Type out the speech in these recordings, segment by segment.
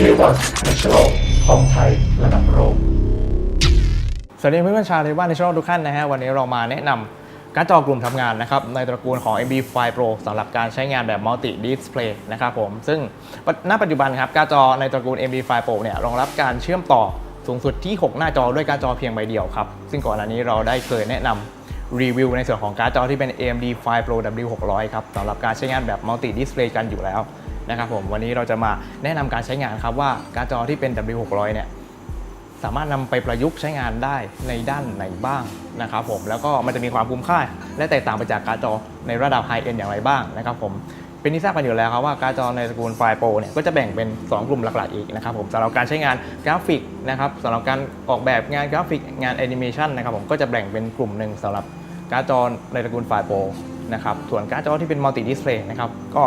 วันนัชโลของไทยระดับโลกสวัสดีเพื่อนๆชาวเทบ้านในช่องทุกท่านนะฮะวันนี้เรามาแนะนำการ์ดจอกลุ่มทำงานนะครับในตระกูลของ MB5 Pro สำหรับการใช้งานแบบ Multi Display นะครับผม ซึ่งณปัจจุบันครับการ์ดจอในตระกูล MB5 Pro เนี่ยรองรับการเชื่อมต่อสูงสุดที่ 6 หน้าจอด้วยการ์ดจอเพียงใบเดียวครับ ซึ่งก่อนหน้านี้เราได้เคยแนะนำรีวิวในส่วนของการ์ดจอที่เป็น AMD 5 Pro W600 ครับสำหรับการใช้งานแบบ Multi Display กันอยู่แล้ว นะครับผมวันนี้เราจะมาแนะนำการใช้งานครับว่าการ์ดจอที่เป็น W600 เนี่ยสามารถนำไปประยุกต์ใช้งานได้ในด้านไหนบ้างนะครับผมแล้วก็มันจะมีความคุ้มค่า และแตกต่างไปจากการ์ดจอในระดับไฮเอ็นอย่างไรบ้างนะครับผมเป็นที่ทราบกันอยู่แล้วครับว่าการ์ดจอในตระกูลไฟโปรเนี่ยก็จะแบ่งเป็น 2 กลุ่มหลักๆอีกนะครับผมสำหรับการใช้งานกราฟิกนะครับสำหรับการออกแบบงานกราฟิกงานแอนิเมชันนะครับผมก็จะแบ่งเป็นกลุ่มหนึ่งสำหรับการ์ดจอในตระกูลไฟโปรนะครับส่วนการ์ดจอที่เป็นมัลติดิสเพลย์นะครับก็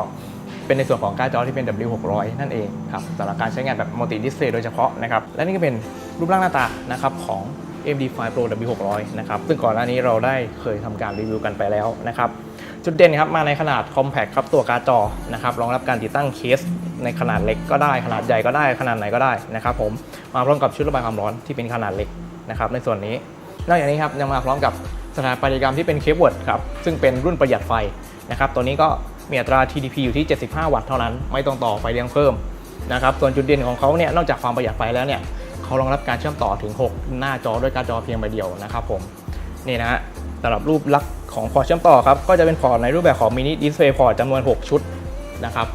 เป็นในส่วนของการ์ดจอที่เป็น W600 นั่นเองครับสำหรับการใช้งานแบบมัลติดิสเพลย์โดยเฉพาะนะครับและนี่ก็เป็นรูปร่างหน้าตานะครับของ AMD5 Pro W600 นะครับซึ่งก่อนหน้านี้เราได้เคยทำการรีวิวกันไปแล้วนะครับจุดเด่นครับมาในขนาด compact ครับตัวการ์ดจอนะครับรองรับการติดตั้งเคสในขนาดเล็กก็ได้ ขนาดใหญ่ก็ได้ขนาดไหนก็ได้นะครับผมมาพร้อมกับชุดระบายความร้อนที่เป็นขนาดเล็กนะครับในส่วนนี้นอกจากนี้ครับยังมาพร้อมกับสถาปัตยกรรมที่เป็นเคปเวิร์ดครับซึ่งเป็นรุ่นประหยัดไฟนะครับตัวนี้ก็ มีอัตรา TDP อยู่ที่ 75 วัตต์เท่านั้น ไม่ต้องต่อไฟเลี้ยงเพิ่มนะครับส่วนจุดเด่นของเขาเนี่ยนอกจากความประหยัดไฟแล้วเนี่ยเขารองรับการเชื่อมต่อถึง 6 หน้าจอด้วยการ์ดจอเพียงใบเดียวนะครับผมนี่นะฮะสำหรับรูปลักษณ์ของพอร์ตเชื่อมต่อครับก็จะเป็นพอร์ตในรูปแบบของมินิดิสเพย์พอร์ตจำนวน 6 ชุดนะครับ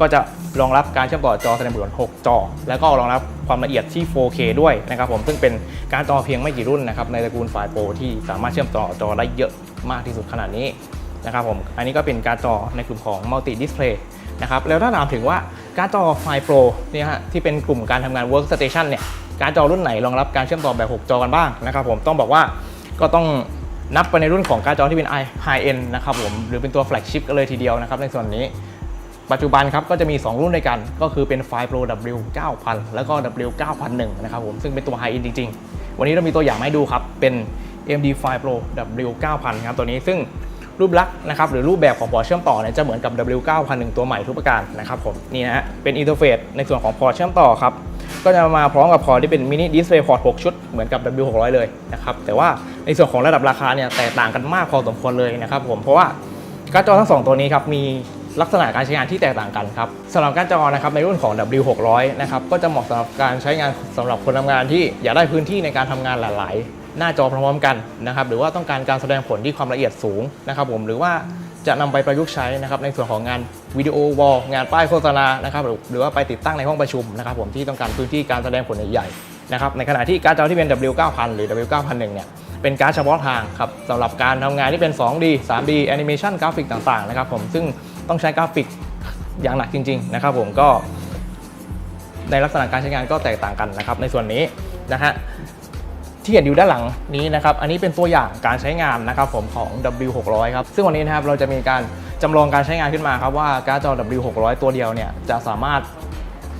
ก็จะรองรับการเชื่อมต่อจอแสดงผล6จอ แล้วก็รองรับความละเอียดที่ 4K ด้วยนะครับผมซึ่งเป็นการจอเพียงไม่กี่รุ่นนะครับในตระกูลไฟโปรที่สามารถเชื่อมต่อจอได้เยอะมากที่สุดขนาดนี้ นะครับผม อันนี้ก็เป็นการดจอในกลุ่มของ Multi Display นะครับแล้วถ้าถามถึงว่าการดจอไฟโปรเนี่ยฮะที่เป็นกลุ่มการทำงาน Workstation เนี่ยการดจอรุ่นไหนรองรับการเชื่อมต่อแบบ 6 จอกันบ้างนะครับผมต้องบอกว่าก็ต้องนับไปในรุ่นของการดจอที่เป็น High End นะครับผมหรือเป็นตัว Flagship กันเลยทีเดียวนะครับในส่วนนี้ปัจจุบันครับก็จะมี 2 รุ่นด้วยกัน ก็คือเป็น File Pro W 9000 แล้วก็ W 9001นะครับผมซึ่งเป็นตัว High End จริง ๆ วันนี้เรามีตัวอย่างให้ดูครับเป็น AMD File Pro W 9000ครับตัวนี้ซึ่ง รูปลักษณ์นะครับหรือรูปแบบของพอร์ตเชื่อมต่อเนี่ยจะเหมือนกับ W 9001 ตัวใหม่ทุกประการนะครับผมนี่นะฮะเป็นอินเทอร์เฟซในส่วนของพอร์ตเชื่อมต่อครับก็จะมาพร้อมกับพอร์ตที่เป็นมินิดิสเพย์พอร์ต6ชุดเหมือนกับ W 600 เลยนะครับแต่ว่าในส่วนของระดับราคาเนี่ยแตกต่างกันมากพอสมควรเลยนะครับผมเพราะว่าการ์ดจอทั้ง 2 ตัวนี้ครับมีลักษณะการใช้งานที่แตกต่างกันครับสำหรับการจอนะครับในรุ่นของ W600 นะครับก็จะเหมาะสำหรับการใช้งานสำหรับคนทำงานที่อยากได้พื้นที่ในการทำงานหลาย หน้าจอพร้อมๆกันนะครับหรือว่าต้องการการแสดงผลที่ความละเอียดสูงนะครับผมหรือว่าจะนำไปประยุกต์ใช้นะครับในส่วนของงานวิดีโอวอลงานป้ายโฆษณานะครับหรือว่าไปติดตั้งในห้องประชุมนะครับผมที่ต้องการพื้นที่การแสดงผลใหญ่ๆนะครับในขณะที่การ์ดจอที่เป็น W9000 หรือ W9001 เนี่ยเป็นการ์ดเฉพาะทางครับสำหรับการทำงานที่เป็น 2D 3D แอนิเมชันกราฟิกต่างๆนะครับผมซึ่งต้องใช้กราฟิกอย่างหนักจริงๆนะครับผมก็ในลักษณะการใช้งานก็แตกต่างกันนะครับในส่วนนี้นะฮะ ที่เห็นอยู่ด้านหลังนี้นะครับ อันนี้เป็นตัวอย่างการใช้งานนะครับผมของ W600 ครับ ซึ่งวันนี้นะครับเราจะมีการจำลองการใช้งานขึ้นมาครับว่าการ์ดจอ W600 ตัวเดียวเนี่ยจะสามารถ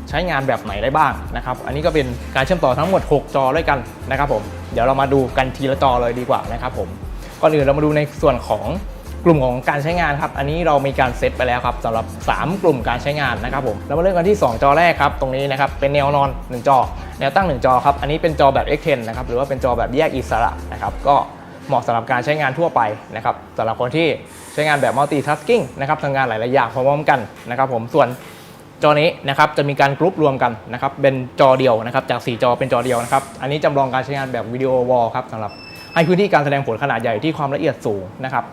ใช้งานแบบไหนได้บ้างนะครับ อันนี้ก็เป็นการเชื่อมต่อทั้งหมด 6 จอด้วยกันนะครับผม เดี๋ยวเรามาดูกันทีละจอเลยดีกว่านะครับผม ก่อนอื่นเรามาดูในส่วนของ กลุ่มของการใช้งานครับอันนี้เรามีการเซตไปแล้วครับสำหรับ 3 กลุ่มการใช้งานนะครับผมเรามาเริ่มกันที่ 2 จอแรกครับตรงนี้นะครับเป็นแนวนอน 1 จอ แนวตั้ง 1 จอครับอันนี้เป็นจอแบบ X10 นะครับหรือว่าเป็นจอแบบแยกอิสระนะครับก็เหมาะสำหรับการใช้งานทั่วไปนะครับสำหรับคนที่ใช้งานแบบ multitasking นะครับทำงานหลาย ๆ อย่างพร้อมกันนะครับผมส่วนจอนี้นะครับจะมีการกรุ๊ปรวมกันนะครับเป็นจอเดียวนะครับจาก 4 จอเป็นจอเดียวนะครับอันนี้จำลองการใช้งานแบบวิดีโอวอลครับสำหรับให้พื้นที่การแสดงผลขนาดใหญ่ที่ความละเอียดสูงนะครับ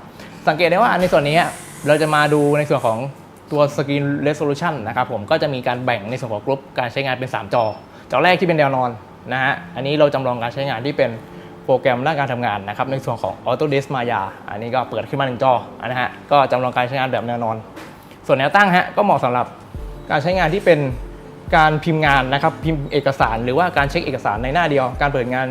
สังเกตได้ว่าในส่วนนี้เราจะมาดูในส่วนของตัว Screen Resolution นะครับผมก็จะมีการแบ่งในส่วนของกรุ๊ปการใช้งานเป็น 3 จอ จอแรกที่เป็นแนวนอนนะฮะอันนี้เราจำลองการใช้งานที่เป็นโปรแกรมด้านการทำงานนะครับในส่วนของ Autodesk Maya อันนี้ก็เปิดขึ้นมาหนึ่งจอนะฮะก็จำลองการใช้งานแบบแนวนอน ส่วนแนวตั้งฮะก็เหมาะสำหรับการใช้งานที่เป็นการพิมพ์งานนะครับพิมพ์เอกสาร หรือว่าการเช็คเอกสารในหน้าเดียว การเปิดงาน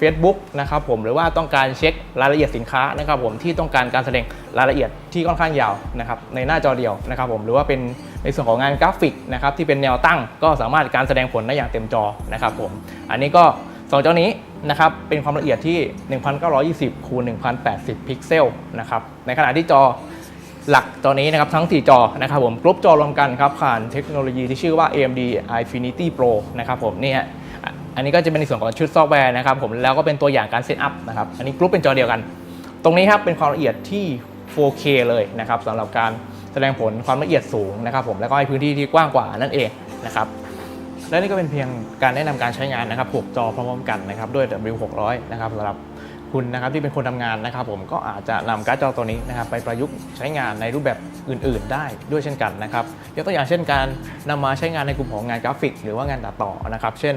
Facebook นะครับผมหรือว่าต้องการเช็ครายละเอียดสินค้านะครับผมที่ต้องการการแสดงรายละเอียดที่ค่อนข้างยาวนะครับในหน้าจอเดียวนะครับผมหรือว่าเป็นในส่วนของงานกราฟิกนะครับที่เป็นแนวตั้งก็สามารถการแสดงผลได้อย่างเต็มจอนะครับผมอันนี้ก็สองจอนี้นะครับเป็นความละเอียดที่ 1920คูณ1080 พิกเซลนะครับในขณะที่จอหลักตัวนี้นะครับทั้ง 4 จอนะครับผมกรุ๊ปจอรวมกันครับผ่านเทคโนโลยีที่ชื่อว่า AMD Infinity Pro นะครับผมนี่ฮะ อันนี้ก็จะเป็นในส่วนของชุดซอฟต์แวร์นะครับผมแล้วก็เป็นตัวอย่างการเซตอัพนะครับอันนี้กรุ๊ปเป็นจอเดียวกัน ตรงนี้ครับเป็นความละเอียดที่ 4K เลยนะครับสำหรับการแสดงผลความละเอียดสูงนะครับผมแล้วก็ให้พื้นที่ที่กว้างกว่านั่นเองนะครับและนี่ก็เป็นเพียงการแนะนำการใช้งานนะครับ6จอพร้อมกันนะครับด้วย W600 นะครับสำหรับคุณนะครับที่เป็นคนทำงานนะครับ ผมก็อาจจะนำการ์ดจอตัวนี้นะครับไปประยุกต์ใช้งานในรูปแบบอื่น ๆ ได้ด้วยเช่นกันนะครับยกตัวอย่างเช่นการนำมาใช้งานในกลุ่มของงานกราฟิก หรือว่างานตัดต่อนะครับ เช่น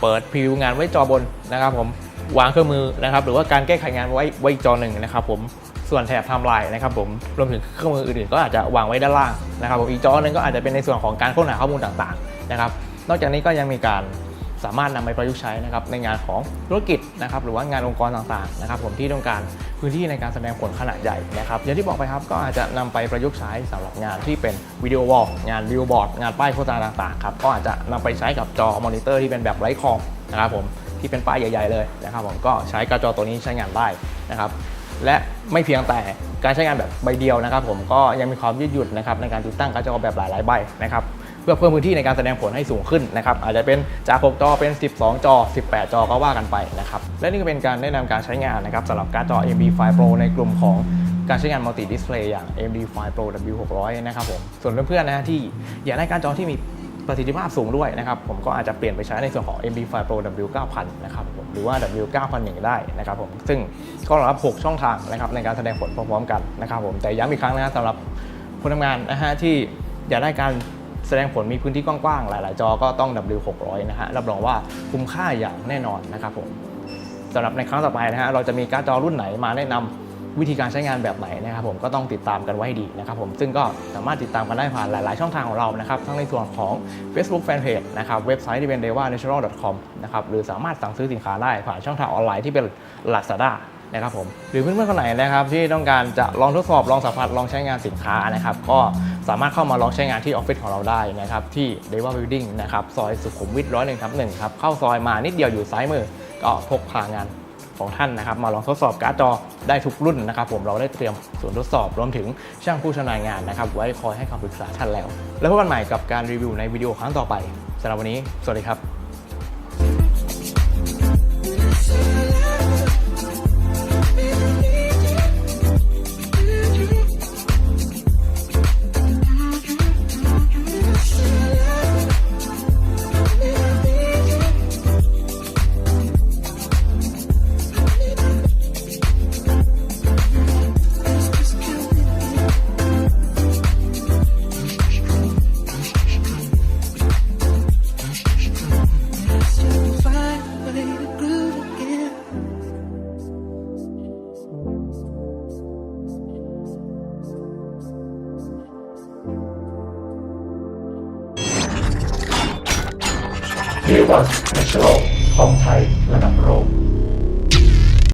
เปิดพรีวิวงานไว้จอบนนะครับผมวางเครื่องมือนะครับหรือว่าการแก้ไขงานไว้ไว้อีกจอหนึ่งนะครับผมส่วนแถบไทม์ไลน์นะครับผมรวมถึงเครื่องมืออื่นๆก็อาจจะวางไว้ด้านล่างนะครับผมอีกจอหนึ่งก็อาจจะเป็นในส่วนของการค้นหาข้อมูลต่างๆนะครับนอกจากนี้ก็ยังมีการ สามารถนำไปประยุกต์ใช้นะครับในงานของธุรกิจนะครับหรือว่างานองค์กรต่างๆนะครับผมที่ต้องการพื้นที่ในการแสดงผลขนาดใหญ่นะครับอย่างที่บอกไปครับก็อาจจะนำไปประยุกต์ใช้สำหรับงานที่เป็นวิดีโอวอลงานวิวบอร์ดงานป้ายโฆษณาต่างๆครับก็อาจจะนำไปใช้กับจอมอนิเตอร์ที่เป็นแบบไร้คอมนะครับผมที่เป็นป้ายใหญ่ ๆ เลยนะครับผมก็ใช้กร์ดจอตัวนี้ใช้งานได้นะครับและไม่เพียงแต่การใช้งานแบบใบเดียวนะครับ ผมก็ยังมีความยืดหยุ่นนะครับในการติดตั้งกร์ดจอแบบหลายๆใบนะครับ พื่อเพิ่มพื้นที่ในการแสดงผลให้สูงขึ้นนะครับอาจจะเป็นจาก6จอเป็น 12 จอ 18 จอก็ว่ากันไปนะครับและนี่ก็เป็นการแนะนำการใช้งานนะครับสำหรับการ์ดจอ AMD Fire Pro ในกลุ่มของการใช้งานมัลติดิสเพลย์อย่าง AMD Fire Pro W600 นะครับผม ส่วนเพื่อนๆนะฮะที่อยากได้การจอที่มีประสิทธิภาพสูงด้วยนะครับ ผมก็อาจจะเปลี่ยนไปใช้ในส่วนของ AMD Fire Pro W9000 นะครับผมหรือว่า W9001 ได้นะครับผม ซึ่งก็รองรับ 6 ช่องทางนะครับในการแสดงผลพร้อมๆกันนะครับผม แต่ย้ำอีกครั้งนะฮะสำหรับคนทำงานนะฮะที่อยากได้การ แสดงผลมีพื้นที่กว้างๆ หลายๆ จอก็ต้อง W600 นะฮะรับรองว่าคุ้มค่าอย่างแน่นอนนะครับผมสำหรับในครั้งต่อไปนะฮะเราจะมีการ์ดจอรุ่นไหนมาแนะนำวิธีการใช้งานแบบไหนนะครับผมก็ต้องติดตามกันไว้ให้ดีนะครับผมซึ่งก็สามารถติดตามกันได้ผ่านหลาย ๆ ช่องทางของเรานะครับทั้งในส่วนของ Facebook Fanpage นะครับเว็บไซต์ที่เป็น devanatural.com นะครับหรือสามารถสั่งซื้อสินค้าได้ผ่านช่องทางออนไลน์ที่เป็น Lazada นะครับผมหรือเพื่อนๆคนไหนนะครับที่ต้องการจะลองทดสอบลองสัมผัสลองใช้งานสินค้านะครับก็สามารถเข้ามาลองใช้งานที่ออฟฟิศของเราได้นะครับที่ d e v a Building นะครับซอยสุขุมวิทร้อยหนึ่งทับหนึ่งครับเข้าซอยมานิดเดียวอยู่ซ้ายมือ ก็พกพางานของท่านนะครับมาลองทดสอบการ์ดจอได้ทุกรุ่นนะครับผมเราได้เตรียมศูนทดสอบรวมถึงช่างผู้ชำนาญงานนะครับไว้คอยให้คำปรึกษาท่านแล้ว แล้วพบกันใหม่กับการรีวิวในวิดีโอครั้งต่อไปสำหรับวันนี้ สวัสดีครับ Dewas Natural ของไทยระดับโลก